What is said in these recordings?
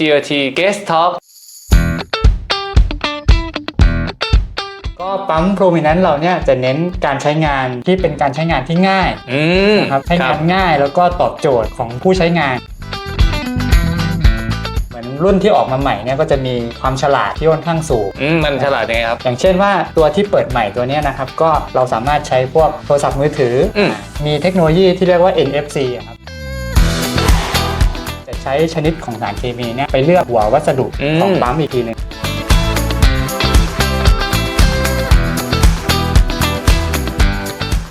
GOT Guest Talk ก็ปั๊ม Prominent เราเนี่ยจะเน้นการใช้งานที่เป็นการใช้งานที่ง่ายอืมนะครับใช้งานง่ายแล้วก็ตอบโจทย์ของผู้ใช้งาน เหมือนรุ่นที่ออกมาใหม่เนี่ยก็จะมีความฉลาดที่ค่อนข้างสูง อืมมันฉลาดยังไงครับ อย่างเช่นว่าตัวที่เปิดใหม่ตัวเนี้ยนะครับ ก็เราสามารถใช้พวกโทรศัพท์มือถืออม มีเทคโนโลยีที่เรียกว่า NFC อะครับจะ ใช้ชนิดของสารเคมีเนี่ยไปเลือกหัววัสดุของปั๊มอีกทีหนึง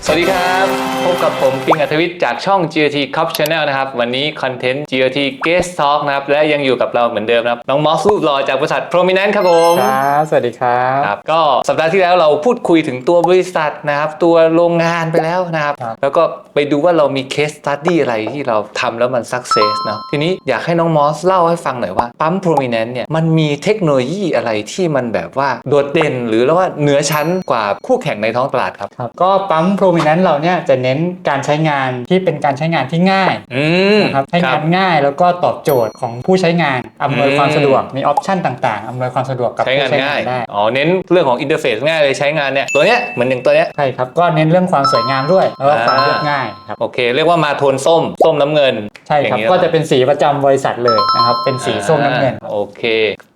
สวัสดีครับ พบกับผมปิงอัธวิทย์จากช่อง GOT Cup Channel นะครับ วันนี้คอนเทนต์ GOT Guest Talk นะครับ และยังอยู่กับเราเหมือนเดิมนะครับ น้องมอสรูปหล่อจากบริษัท Prominent ครับผม ครับ สวัสดีครับครับ ก็สัปดาห์ที่แล้วเราพูดคุยถึงตัวบริษัทนะครับ ตัวโรงงานไปแล้วนะครับครับ แล้วก็ไปดูว่าเรามี case study อะไรที่เราทำแล้วมัน success เนาะทีนี้อยากให้น้องมอสเล่าให้ฟังหน่อยว่าปั๊ม prominent เนี่ยมันมีเทคโนโลยีอะไรที่มันแบบว่าโดดเด่น หรือว่าเหนือชั้นกว่าคู่แข่งในท้องตลาดครับครับก็ปั๊ม Prominent เราเนี่ยจะเน้นการใช้งานที่เป็นการใช้งานที่ง่ายอืมนะครับใช้งานง่ายแล้วก็ตอบโจทย์ของผู้ใช้งานอำนวยความสะดวกมีออปชันต่างๆอำนวยความสะดวกกับใช้ผู้งานใช้ง่างายนได้อ๋อเน้นเรื่องของอินเทอร์เฟซง่ายเลยใช้งานเนี่ยตัวเนี้ยเหมือนอย่างตัวเนี้ยใช่ครับก็เน้นเรื่องความสวยงามด้วยแล้วก็ความอ่าเรียบง่ายครับโอเค เรียกว่ามาโทนส้มส้มน้ำเงินใช่ครับอย่างนี้ก็จะเป็นสีประจำบริษัทเลยนะครับเป็นสีส้มน้ำเงินอ่าโอเค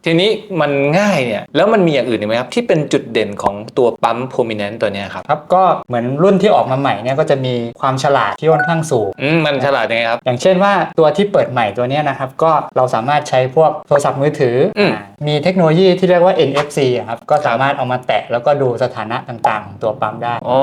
ทีนี้มันง่ายเนี่ยแล้วมันมีอย่างอื่นอีกไหมครับ ที่เป็นจุดเด่นของตัวปั๊ม prominent ตัวเนี้ยครับครับก็เหมือนรุ่นที่ออกมาใหม่เนี่ยก็จะมีความฉลาดที่ค่อนข้างสูง อืมมันฉลาดยังไงครับ อย่างเช่นว่าตัวที่เปิดใหม่ตัวเนี้ยนะครับ ก็เราสามารถใช้พวกโทรศัพท์มือถืออมอ่ามีเทคโนโลยีที่เรียกว่า NFC อะครับก็สามารถเอามาแตะแล้วก็ดูสถานะต่างๆของตัวปั๊มได้ อ๋อ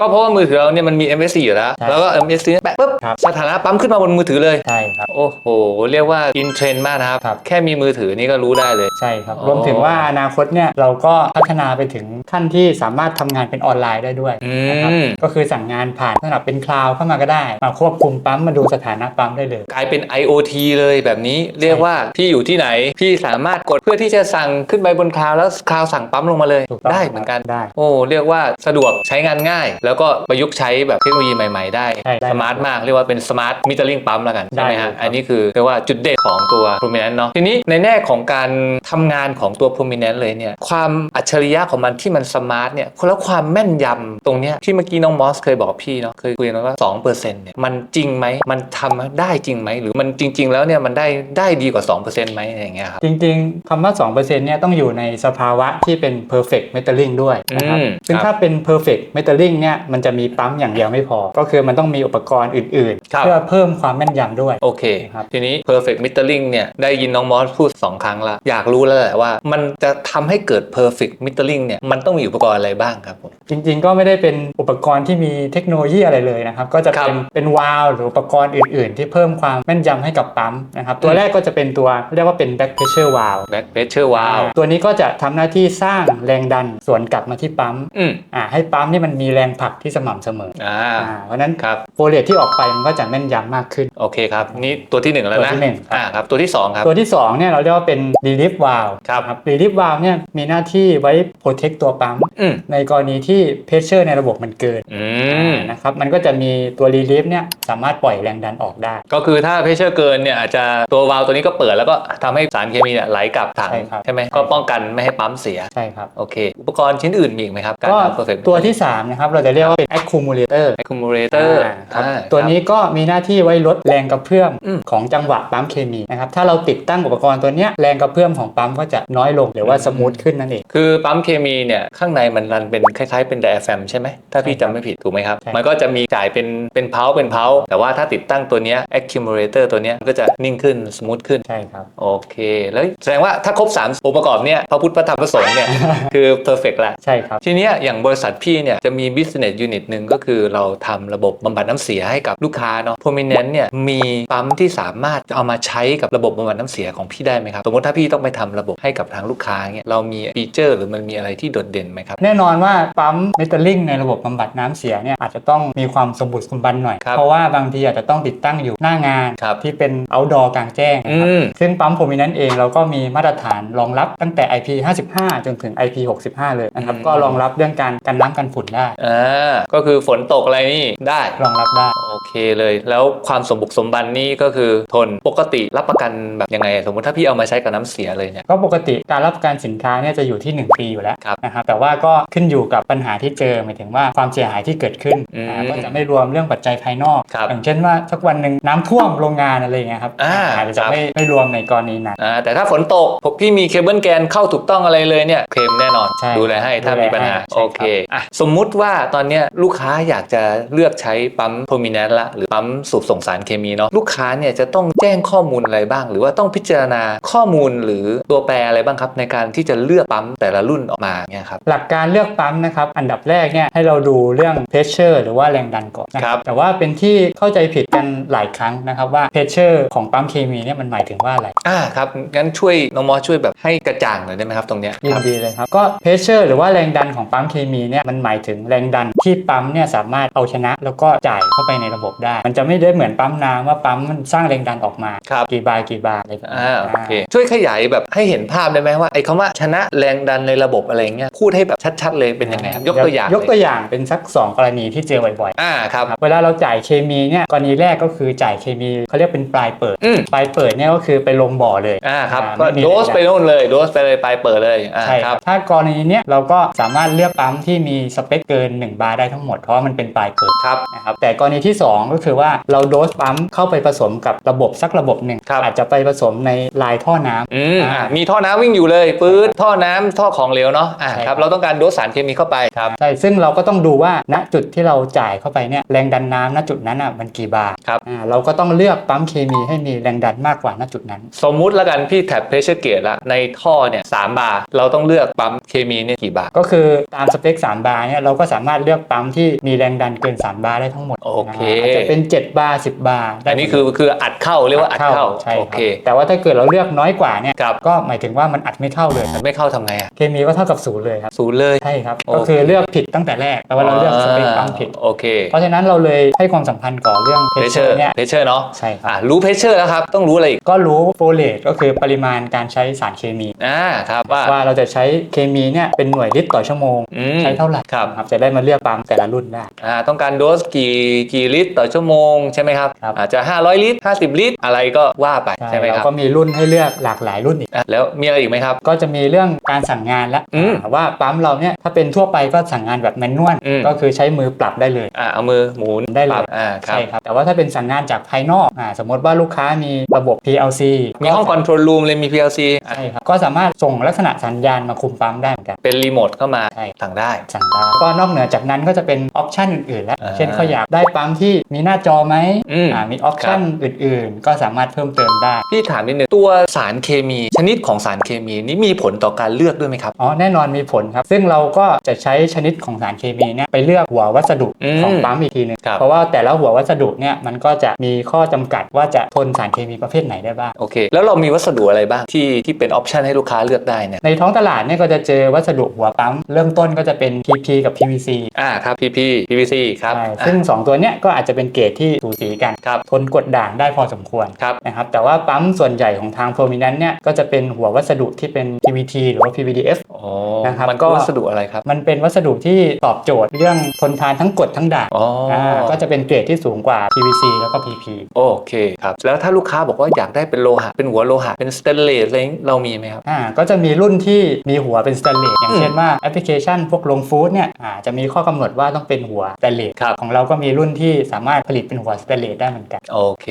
ก็เพราะว่ามือถือเราเนี่ยมันมี MSC อยู่แล้ว ใช่แล้วก็ MSC เนี่ยแปะปุ๊บ ครับ สถานะปั๊มขึ้นมาบนมือถือเลย ใช่ครับ โอ้โห เรียกว่าอินเทรนด์มากนะครับ ครับ แค่มีมือถือนี่ก็รู้ได้เลย ใช่ครับอ๋อรวมถึงว่าอนาคตเนี่ยเราก็พัฒนาไปถึงขั้นที่สามารถทำงานเป็นออนไลน์ได้ด้วยอืนะครับมก็คือสั่งงานผ่านสำหรับเป็นคลาวด์เข้ามาก็ได้ มาควบคุมปั๊มมาดูสถานะปั๊มได้เลย กลายเป็น IoT เลยแบบนี้เรียกว่าพี่อยู่ที่ไหน พี่สามารถกดเพื่อที่จะสั่งขึ้นไปบนคลาวด์แล้วคลาวด์สั่งปั๊มลงมาเลยถูกต้องได้เหมือนกัน ได้ โอ้เรียกว่าสะดวกใช้งานง่าย แล้วก็ประยุกต์ใช้แบบเทคโนโลยีใหม่ๆได้ ใช่ได้สมาร์ทมากเรียกว่าเป็นสมาร์ทมิเตอร์ลิงปั๊มแล้วกันใช่ไหมได้ฮะเลยครับอันนี้คือเรียกว่าจุดเด่นของตัว Prominent เนาะทีนี้ในแง่ของการทำงานของตัว Prominent เลยเนี่ยความอัจฉริยะของมันที่มันสมาร์ทเนี่ยแล้วความแม่นยำตรงเนี้ยที่เมื่อกี้น้องมอสเคยบอกพี่เนาะเคยคุยกันว่า2%เนี่ยมันจริงไหมมันทำได้จริงไหมหรือมันจริง ๆ แล้วเนี่ยมันได้ได้ดีกว่า 2%ไหมอะไรอย่างเงี้ยครับจริง ๆคำว่า 2%เนี่ยต้องอยู่ในสภาวะที่เป็น perfect metering ด้วยนะครับอืมซึ่งครับถ้าเป็น perfect metering เนี่ยมันจะมีปั๊มอย่างเดียวไม่พอ ก็คือมันต้องมีอุปกรณ์อื่นครับๆเพื่อเพิ่มความแม่นยำด้วยโอเคครับทีนี้ perfect metering เนี่ยได้ยินน้องมอสพูด2ครั้งละ อยากรู้แล้วแหละว่ามันจะทำให้เกิด perfect metering เนี่ยมันต้องมีอุปกรณ์อะไรบ้างครับผมจริง ๆ ก็ไม่ได้เป็นอุปกรณ์ที่มีเทคโนโลยีอะไรเลยนะครับ ก็จะเป็นครับเป็นวาล์วหรืออุปกรณ์อื่น ๆ ที่เพิ่มความแม่นยำให้กับปั๊มนะครับตัวอืมแรกก็จะเป็นตัวเรียกว่าเป็น back pressure valve back pressure valve ตัวนี้ก็จะทำหน้าที่สร้างแรงดันสวนกลับมาที่ปั๊มอืมอ่าให้ปั๊มนี่มันมีแรงผลักที่สม่ำเสมออ่าอ่าเพราะฉะนั้นครับโฟเลตที่ออกไปมันก็จะแม่นยำมากขึ้นโอเคครับนี่ตัวที่1แล้วนะตัวที่หนึ่งครับอ่าครับตัวที่2ครับตัวที่2เนี่ยเราเรียกว่าเป็น relief valve ครับ relief valve เนี่ยมีหน้าที่ไว้ protect ตัวปั๊ม อืมในกรณีที่ pressure ในระบบมันเกินอืมนะครับมันก็จะมีตัว relief เนี่ยสามารถปล่อยแรงดันออกได้ ก็คือถ้า pressure เกินเนี่ยอาจจะตัววาล์วตัวนี้ก็เปิดแล้วก็ทำให้สารเคมีเนี่ยไหลกลับถังใช่ครับใช่ไหมก็ป้องกันไม่ให้ปั๊มเสีย ใช่ครับ โอเค อุปกรณ์ชิ้นอื่นมีอีกไหมครับ การก็ทำ perfect ตัวที่ 3 นะครับ เราจะเรียกว่าเป็น accumulator accumulator อ่าครับอ่า ตัวนี้ก็มีหน้าที่ไว้ลดแรงกระเพื่อมอืม ของจังหวะปั๊มเคมีนะครับ ถ้าเราติดตั้งอุปกรณ์ตัวเนี้ยแรงกระเพื่อมของปั๊มก็จะน้อยลงหรือว่าสมูทขึ้นนั่นเอง คือปั๊มเคมีเนี่ยข้างในมันรันเป็นคล้ายๆเป็นไดอะแฟมใช่ไหมถ้าพี่จำไม่ผิดถูกไหมครับ ใช่ มันก็จะมีจ่ายเป็นเป็นเพาเป็นเพาแต่ว่าถ้าติดตั้งตัวเนี้ย accumulator ตัวเนี้ยก็จะนิ่งขึ้นสมูทขึ้น ใช่ครับ โอเค แล้วแสดงว่าถ้าครบ3องค์ประกอบเนี่ยพระพุทธพระธรรมพระสงฆ์เนี่ย คือ perfect ละ ใช่ครับ ทีเนี้ยอย่างบริษัทพี่เนี่ยจะมี business unit หนึ่งก็คือเราทำระบบบำบัดน้ำเสียให้กับลูกค้าเนาะ prominent เนี่ยมีปั๊มที่สามารถเอามาใช้กับระบบบำบัดน้ำเสียของพี่ได้ไหมครับสมมติถ้าพี่ต้องไปทำระบบให้กับทางลูกค้าเนี่ยเรามีฟีเจอร์ หรือมันมีอะไรที่โดดเด่นไหมครับ แน่นอนว่าปั๊มเมทัลลิงในระบบบำบัดน้ำเสียเนี่ยอาจจะต้องมีความสมบุกสมบันหน่อยครับเพราะว่าบางทีอาจจะต้องติดตั้งอยู่หน้างานครับที่เป็น outdoor กลางแจ้งนะครับอืมซึ่งปั๊มโพมินันเองเราก็มีมาตรฐานรองรับตั้งแต่ IP 55 จนถึง IP 65 เลยนะครับอืมก็รองรับเรื่องการกันน้ำกันฝุ่นได้อ่าก็คือฝนตกอะไรนี่ได้รองรับได้โอเคเคเลย แล้วความสมบุกสมบันนี่ก็คือทนปกติรับประกันแบบยังไง สมมติถ้าพี่เอามาใช้กับน้ำเสียเลยเนี่ย ก็ปกติการรับประกันสินค้าเนี่ยจะอยู่ที่ 1 ปีอยู่แล้วครับนะครับแต่ว่าก็ขึ้นอยู่กับปัญหาที่เจอหมายถึงว่าความเสียหายที่เกิดขึ้นอืมอ่าก็จะไม่รวมเรื่องปัจจัยภายนอก ครับอย่างเช่นว่าสักวันหนึ่งน้ำท่วมโรงงานอะไรอย่างเงี้ยครับอ่าอาจจะครับ ไม่ไม่รวมในกรณีนั้น อ่าแต่ถ้าฝนตกพี่มีเคเบิลแกนเข้าถูกต้องอะไรเลยเนี่ยเคลมแน่นอน ใช่ดูแลให้ถ้าดูแลมีปัญหาให้ใช่ครับ โอเคอะสมมุติว่าตอนเนี้ยลูกค้าอยากจะเลือกใช้ปั๊มโพมิแนนละหรือปั๊มสูบส่งสารเคมีเนาะลูกค้าเนี่ยจะต้องแจ้งข้อมูลอะไรบ้าง หรือว่าต้องพิจารณาข้อมูลหรือตัวแปรอะไรบ้างครับในการที่จะเลือกปั๊มแต่ละรุ่นออกมาเนี่ยครับหลักการเลือกปั๊มนะครับอันดับแรกเนี่ยให้เราดูเรื่องเพชเชอร์หรือว่าแรงดันก่อนนะคครัรับบแต่ว่าเป็นที่เข้าใจผิดกันหลายครั้งนะครับว่าเพชเชอร์ของปั๊มเคมีเนี่ยมันหมายถึงว่าอะไรอ่าครับงั้นช่วยน้องมอสช่วยแบบให้กระจ่างหน่อยได้ไหมครับตรงเนี้ยยิคนรับดีเลยครับก็เพชเชอร์หรือว่าแรงดันของปั๊มเคมีเนี่ยมันหมายถึงแรงดันที่ปั๊มเนี่ยสามารถเอาชนะ แล้วก็จ่ายเข้าไปในระบบได้ มันจะไม่ได้เหมือนปั๊มน้ำว่าปั๊มมันสร้างแรงดันออกมา ครับกี่บาร์กี่บาร์อะไรแบบนี้อ่าโอเคช่วยขยายแบบให้เห็นภาพได้ไหมว่าไอ้คำว่าชนะแรงดันในระบบอะไรเงี้ยพูดให้แบบชัด ๆ เลยเป็นยังไงครับยกตัวอย่างยกตัวเลอย่างเป็นสัก 2 กรณีที่เจอบ่อยอ่าครับๆครับเวลาเราจ่ายเคมีเนี่ยกรณีแรกก็คือจ่ายเคมีเขาเรียกเป็นปลายเปิดอืมปลายเปิดเนี่ยก็คือไปลงบ่อเลยอ่าครับอ่าก็ไม่มีโดสไปโน่นเลยโดสไปเลยไปเปิดเลยอ่าใช่คครัรับบถ้ากรณีเนี้ยเราก็สามารถเลือกปั๊มที่มีสเปคเกิน 1 บาร์ได้ทั้งหมดเพราะว่ามันเป็นปลายเปิดครับนะครับแต่กรณีที่ 2ก็คือว่าเราโดสปั๊มเข้าไปผสมกับระบบสักระบบหนึ่งครับ อาจจะไปผสมในลายท่อน้ำ อืมอ่าอ่ามีท่อน้ำวิ่งอยู่เลยปื๊ดท่อน้ำท่อของเหลวเนาะอ่าใช่คครัรับ บเราต้องการโดสสารเคมีเข้าไปครับ ใช่ซึ่งเราก็ต้องดูว่าณจุดที่เราจ่ายเข้าไปเนี่ยแรงดันน้ำณจุดนั้นอะมันกี่บาร์ครับ อ่าเราก็ต้องเลือกปั๊มเคมีให้มีแรงดันมากกว่าณจุดนั้น สมมุติแล้วกันพี่แท็บเพชเชอร์เกตละในท่อเนี่ยสามบาร์เราต้องเลือกปั๊มเคมีเนี่ยกี่บาร์ก็คือตามสเปค 3 บาร์เนี่ยเราก็สามารถเลือกปั๊มที่มีแรงดันเกิน 3 บาร์ได้ทั้งหมดโอเคาอาจจะเป็น 7 บาร์ 10 บาร์ได้อันนี้คือคืออัดเข้าเรียกว่าอัดเข้าใช่โอครับเคแต่ว่าถ้าเกิดเราเลือกน้อยกว่าเนี่ยครับก็หมายถึงว่ามันอัดไม่เข้าเลยไม่เข้าทำไงอะเคมีก็เท่ากับศูนย์เลยครับศูนย์เลยใช่ครับโอเคก็คือเลือกผิดตั้งแต่แรกแต่ว่าเราเลือกสเปคปั๊มผิดโอเคเพราะฉะนั้นเราเลยให้ความสำคัญก่อเรื่องเพเพชชเชเชออร์ร์เนี่ยเพชเชอร์เนาะใช่ครับอ่ารู้เพชเชอร์แล้วครับต้องรู้อะไรอีกก็รู้โฟเลตก็คือปริมาณการใช้สารเคมีอ่าครับว่าว่าเราจะใช้เคมีเนี่ยเป็นหน่วยลิตรต่อชั่วโมงอืมใช้เท่าไหร่ครับครับจะได้มาเลือกปั๊มแต่ละรุ่นได้อ่าต้องการโดสกี่กี่ลิตรต่อชั่วโมงใช่ไหมครับ ครับ อาจจะ 500 ลิตร 50 ลิตร อะไรก็ว่าไปใช่ไหมเราครับก็มีรุ่นให้เลือกหลากหลายรุ่นอีก อะแล้วมีอะไรอีกไหมครับ ก็จะมีเรื่องการสั่งงานละอืมว่าปั๊มเราเนี่ยถ้าเป็นทั่วไปก็สั่งงานแบบแมนนวลอืม ก็คือใช้มือปรับได้เลย อ่าเอามือหมุนได้เลย ปรับอ่าครับ ใช่ครับแต่ว่าถ้าเป็นสั่งงานจากภายนอกอ่าสมมติว่าลูกค้ามีระบบ PLC มีห้องคอนโทรลรูมเลยมี PLC อะใช่ครับก็สามารถส่งลักษณะสัญญาณมาคุมปั๊มได้เหมือนกัน เป็นรีโมทเข้ามาใช่ สั่งได้ สั่งได้ก็นอกเหนือจากนั้นก็จะเป็นออปชันอื่นๆแล้ว อ่า เช่นเขาอยากได้ปั๊มที่มีหน้าจอไหมอืมอ่ามีออปชันอื่นๆ ก็สามารถเพิ่มเติมได้ พี่ถามนิดนึงตัวสารเคมี ชนิดของสารเคมีนี้มีผลต่อการเลือกด้วยไหมครับ อ๋อแน่นอนมีผลครับ ซึ่งเราก็จะใช้ชนิดของสารเคมีเนี่ยไปเลือกหัววัสดุอืมของปั๊มอีกทีหนึงครับ เพราะว่าแต่ละหัววัสดุเนี่ยมันก็จะมีข้อจำกัดว่าจะทนสารเคมีประเภทไหนได้บ้าง โอเค แล้วเรามีวัสดุอะไรบ้างที่ที่เป็นออปชันให้ลูกค้าเลือกได้เนี่ยในท้องตลาดเนี่ยก็จะเจอวัสดุหัวปั๊ม เริ่มต้นก็จะเป็น PP กับ PVC อ่าครับ PP PVC ครับใช่อะซึ่ง2ตัวเนี้ยก็อาจจะเป็นเกรดที่สูสีกันครับทนกดด่างได้พอสมควรครับนะครับแต่ว่าปั๊มส่วนใหญ่ของทาง Prominent เนี่ยก็จะเป็นหัววัสดุที่เป็น PVT หรือว่า PVDF อ๋อนะครับมันก็ก็วัสดุอะไรครับ มันเป็นวัสดุที่ตอบโจทย์เรื่องทนทานทั้งกรดทั้งด่างอ๋ออาก็จะเป็นเกรดที่สูงกว่า PVC แล้วก็ PP โอเคครับแล้วถ้าลูกค้าบอกว่าอยากได้เป็นโลหะเป็นหัวโลหะเป็นสเตนเลสอะไรอย่างนี้เรามีไหมครับอ่าก็จะมีรุ่นที่มีหัวเป็นสแตนเลสอย่างอืมเช่นว่าแอปพลิเคชันพวกลงฟู้ดเนี่ยอ่าจะมีข้อกำหนดว่าต้องเป็นหัวสแตนเลสครับของเราก็มีรุ่นที่สามารถผลิตเป็นหัวสแตนเลสได้เหมือนกัน โอเค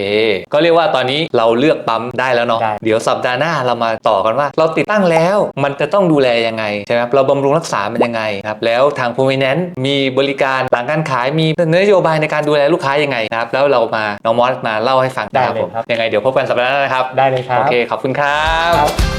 ก็เรียกว่าตอนนี้เราเลือกปั๊มได้แล้วเนาะ ได้ เดี๋ยวสัปดาห์หน้าเรามาต่อกันว่า เราติดตั้งแล้วมันจะต้องดูแลยังไงใช่ไหมครับเราบำรุงรักษามันยังไงครับ แล้วทาง p r o m i n e n t มีบริการหลังการขายมีนโยบายในการดูแลลูกค้ายังไงนะครับ แล้วเรามาน้องมอสมาเล่าให้ฟังนะครับได้เลยผมครับ ยังไงเดี๋ยวพบกันสัปดาห์หน้านะครับ ได้เลยครับ โอเค ขอบคุณครับ ครับ